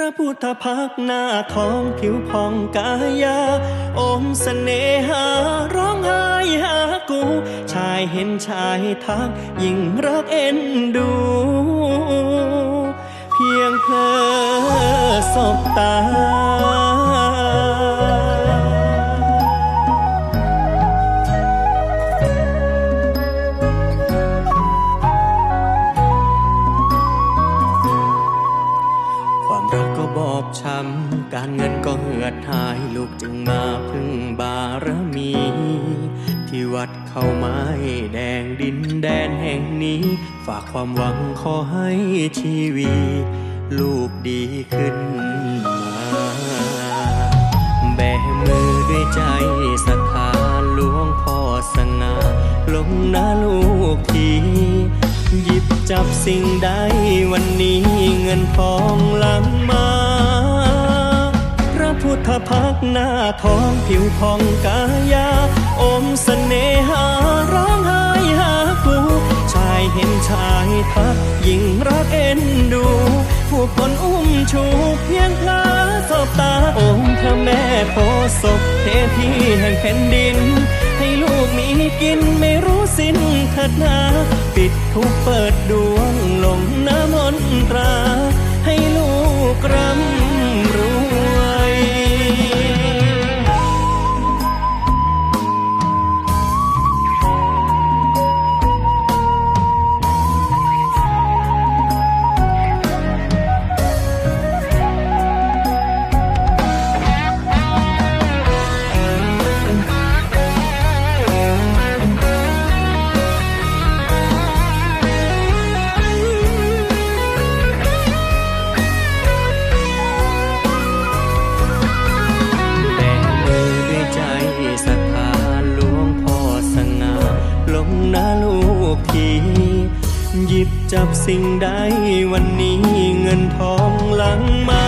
พระพุทธพักหน้าทองผิวพองกายาอมสเสน่หาร้องไห้หากู ชายเห็นชายทักยิ่งรักเอ็นดู เพียงเพอสบตา บอบช้ำ การเงินก็เหือดหาย ลูกจึงมาพึ่งบารมี ที่วัดเข้าไม้แดงดินแดนแห่งนี้ ฝากความหวังขอให้ชีวีลูกดีขึ้นมาแบมือด้วยใจศรัทธาหลวงพ่อสง่าลงหน้าลูกทีหยิบจับสิ่งใดวันนี้เงินทองหลังมา พุทธพักหน้าทองผิวพองกายา อมสเสน่หาร้องไห้หากูชายเห็นชายทักยิ่งรักเอ็นดู ผู้คนอุ้มชูเพียงพลาสบตาองค์พระแม่โพศพเทพีแห่งแผ่นดิน ให้ลูกมีกินไม่รู้สิ้นเถิดนาปิดทุกเปิดดวงลงน้ำมนตรา จับสิ่งใดวันนี้เงินทองหลังมา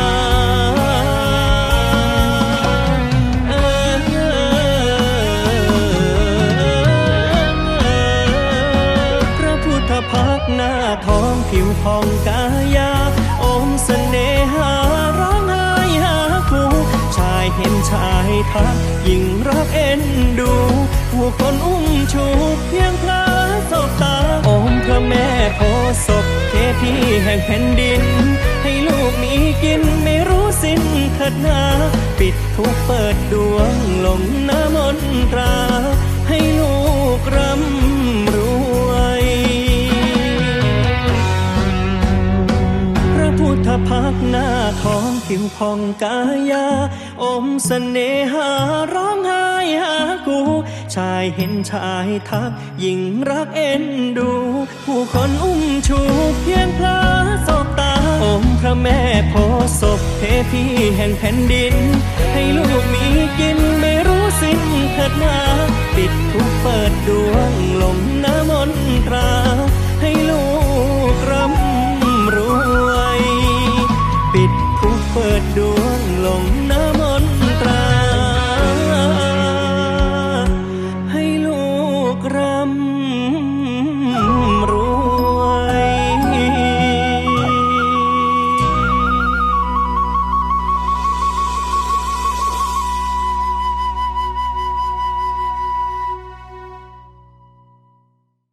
พระพุทธพักหน้าทองผิวพองกายาอมสเสน่หา เห็นชายทักยิ่งรักเอ็นดูผู้คนอุ้มชูเพียงพลาสบตาองค์พระแม่โพศพเทพีแห่งแผ่นดิน ให้ลูกมีกินไม่รู้สิ้นเถิดนาปิดทุกเปิดดวงลงน้ำมนตรา ให้ลูกร่ำรวยพระพุทธพักหน้าทองผิวพองกายา อมสเสน่หาร้องไห้หากู ชายเห็นชายทักยิ่งรักเอ็นดู ผู้คนอุ้มชูเพียงพลาสบตาองค์พระแม่โพศพเทพีแห่งแผ่นดิน ให้ลูกมีกินไม่รู้สิ้นเถิดนาปิดทุกเปิดดวงลงน้ำมนตรา